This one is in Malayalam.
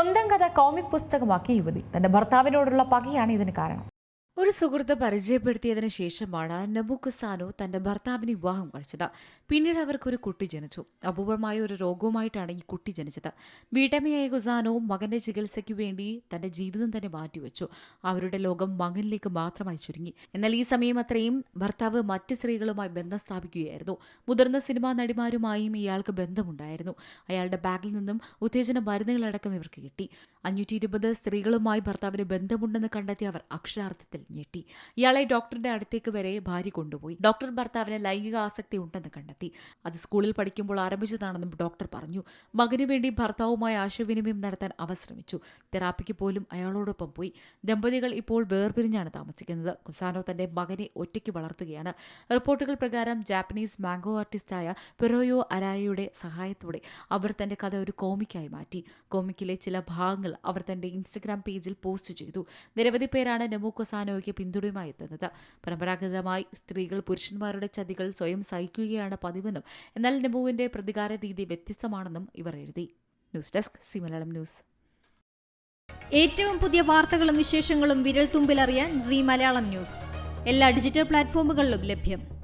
സ്വന്തം കഥ കോമിക് പുസ്തകമാക്കി യുവതി. തന്റെ ഭർത്താവിനോടുള്ള പകയാണ് ഇതിന് കാരണം. ഒരു സുഹൃത്ത് പരിചയപ്പെടുത്തിയതിനു ശേഷമാണ് നബുക്കുസാനോ തന്റെ ഭർത്താവിനെ വിവാഹം കഴിച്ചത്. പിന്നീട് അവർക്കൊരു കുട്ടി ജനിച്ചു. അപൂർവമായ ഒരു രോഗവുമായിട്ടാണ് ഈ കുട്ടി ജനിച്ചത്. വീട്ടമ്മയായ ഗുസാനോ മകന്റെ ചികിത്സയ്ക്ക് വേണ്ടി തന്റെ ജീവിതം തന്നെ മാറ്റിവെച്ചു. അവരുടെ ലോകം മകനിലേക്ക് മാത്രമായി ചുരുങ്ങി. എന്നാൽ ഈ സമയം അത്രയും ഭർത്താവ് മറ്റ് സ്ത്രീകളുമായി ബന്ധം സ്ഥാപിക്കുകയായിരുന്നു. മുതിർന്ന സിനിമാ നടിമാരുമായും ഇയാൾക്ക് ബന്ധമുണ്ടായിരുന്നു. അയാളുടെ ബാഗിൽ നിന്നും ഉത്തേജന മരുന്നുകളടക്കം ഇവർക്ക് കിട്ടി. അഞ്ഞൂറ്റി ഇരുപത് സ്ത്രീകളുമായി ഭർത്താവിന് ബന്ധമുണ്ടെന്ന് കണ്ടെത്തിയ അവർ അക്ഷരാർത്ഥത്തിൽ ഞെട്ടി ഇയാളെ ഡോക്ടറുടെ അടുത്തേക്ക് വരെ ഭാര്യ കൊണ്ടുപോയി. ഡോക്ടർ ഭർത്താവിന് ലൈംഗിക ആസക്തി ഉണ്ടെന്ന് കണ്ടെത്തി. അത് സ്കൂളിൽ പഠിക്കുമ്പോൾ ആരംഭിച്ചതാണെന്നും ഡോക്ടർ പറഞ്ഞു. മകനു വേണ്ടി ഭർത്താവുമായി ആശയവിനിമയം നടത്താൻ അവർ ശ്രമിച്ചു. തെറാപ്പിക്ക് പോലും അയാളോടൊപ്പം പോയി. ദമ്പതികൾ ഇപ്പോൾ വേർപിരിഞ്ഞാണ് താമസിക്കുന്നത്. കുസാനോ തന്റെ മകനെ ഒറ്റയ്ക്ക് വളർത്തുകയാണ്. റിപ്പോർട്ടുകൾ പ്രകാരം ജാപ്പനീസ് മാംഗോ ആർട്ടിസ്റ്റായ പെറോയോ അരായയുടെ സഹായത്തോടെ അവർ തന്റെ കഥ ഒരു കോമിക്കായി മാറ്റി. കോമിക്കിലെ ചില ഭാഗങ്ങൾ അവർ തന്റെ ഇൻസ്റ്റഗ്രാം പേജിൽ പോസ്റ്റ് ചെയ്തു. നിരവധി പേരാണ് നെമു കൊസാനോയ്ക്ക് പിന്തുണയുമായി എത്തുന്നത്. പരമ്പരാഗതമായി സ്ത്രീകൾ പുരുഷന്മാരുടെ ചതികൾ സ്വയം സഹിക്കുകയാണ് പതിവെന്നും എന്നാൽ നെബുവിന്റെ പ്രതികാര രീതി വ്യത്യസ്തമാണെന്നും ഇവർ എഴുതി. News desk C Malayalam news. ഏറ്റവും പുതിയ വാർത്തകളും വിശേഷങ്ങളും വിരൽ തുമ്പിലറിയാൻ സി മലയാളം ന്യൂസ്. എല്ലാ ഡിജിറ്റൽ പ്ലാറ്റ്ഫോമുകളിലും ലഭ്യം.